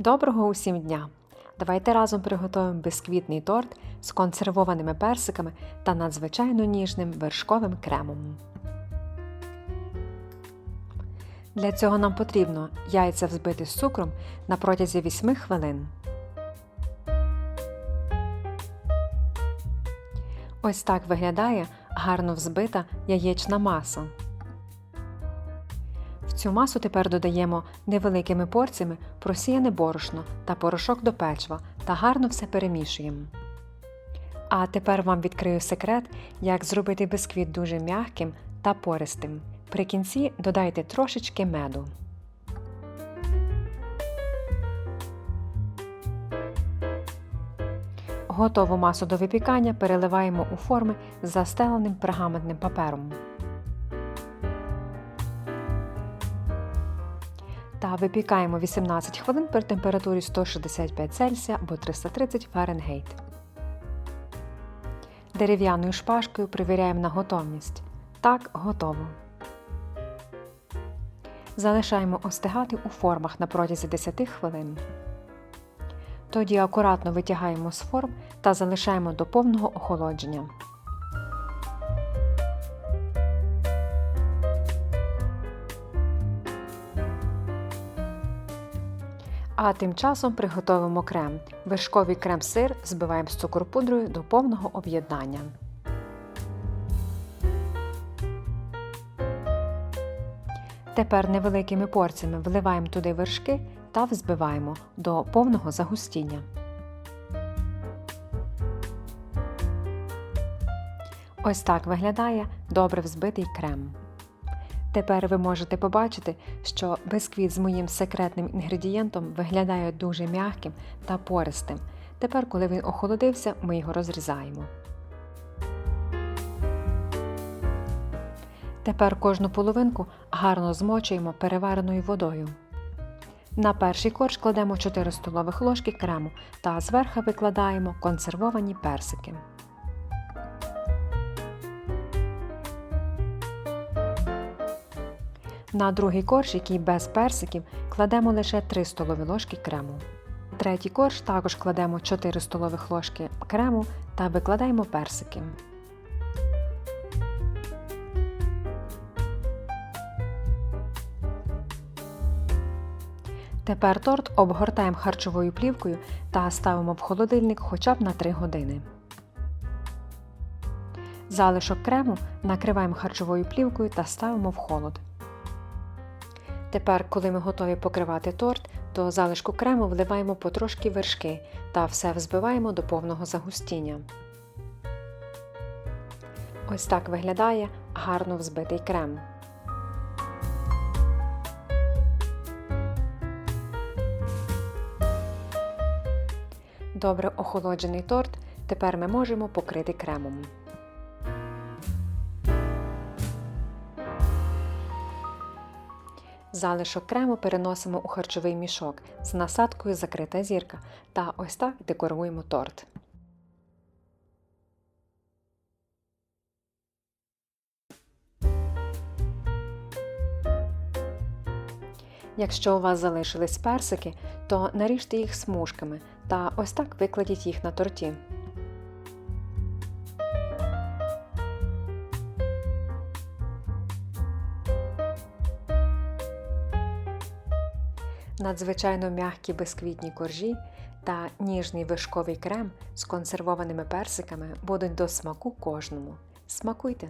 Доброго усім дня! Давайте разом приготуємо бисквітний торт з консервованими персиками та надзвичайно ніжним вершковим кремом. Для цього нам потрібно яйця взбити з цукром на протязі 8 хвилин. Ось так виглядає гарно взбита яєчна маса. Цю масу тепер додаємо невеликими порціями просіяне борошно та порошок до печива та гарно все перемішуємо. А тепер вам відкрию секрет, як зробити бисквіт дуже м'яким та пористим. При кінці додайте трошечки меду. Готову масу до випікання переливаємо у форми з застеленим пергаментним папером. Та випікаємо 18 хвилин при температурі 165 Цельсія або 330 Фаренгейт. Дерев'яною шпажкою перевіряємо на готовність. Так, готово. Залишаємо остигати у формах на протязі 10 хвилин. Тоді акуратно витягаємо з форм та залишаємо до повного охолодження. А тим часом приготовимо крем. Вершковий крем-сир збиваємо з цукропудрою до повного об'єднання. Тепер невеликими порціями вливаємо туди вершки та взбиваємо до повного загустіння. Ось так виглядає добре взбитий крем. Тепер ви можете побачити, що бисквіт з моїм секретним інгредієнтом виглядає дуже м'яким та пористим. Тепер, коли він охолодився, ми його розрізаємо. Тепер кожну половинку гарно змочуємо перевареною водою. На перший корж кладемо 4 столових ложки крему та зверху викладаємо консервовані персики. На другий корж, який без персиків, кладемо лише 3 столові ложки крему. Третій корж також кладемо 4 столових ложки крему та викладаємо персики. Тепер торт обгортаємо харчовою плівкою та ставимо в холодильник хоча б на 3 години. Залишок крему накриваємо харчовою плівкою та ставимо в холод. Тепер, коли ми готові покривати торт, то залишку крему вливаємо потрошки вершки та все взбиваємо до повного загустіння. Ось так виглядає гарно взбитий крем. Добре охолоджений торт тепер ми можемо покрити кремом. Залишок крему переносимо у харчовий мішок з насадкою закрита зірка та ось так декоруємо торт. Якщо у вас залишились персики, то наріжте їх смужками та ось так викладіть їх на торті. Надзвичайно м'які бисквітні коржі та ніжний вишковий крем з консервованими персиками будуть до смаку кожному. Смакуйте!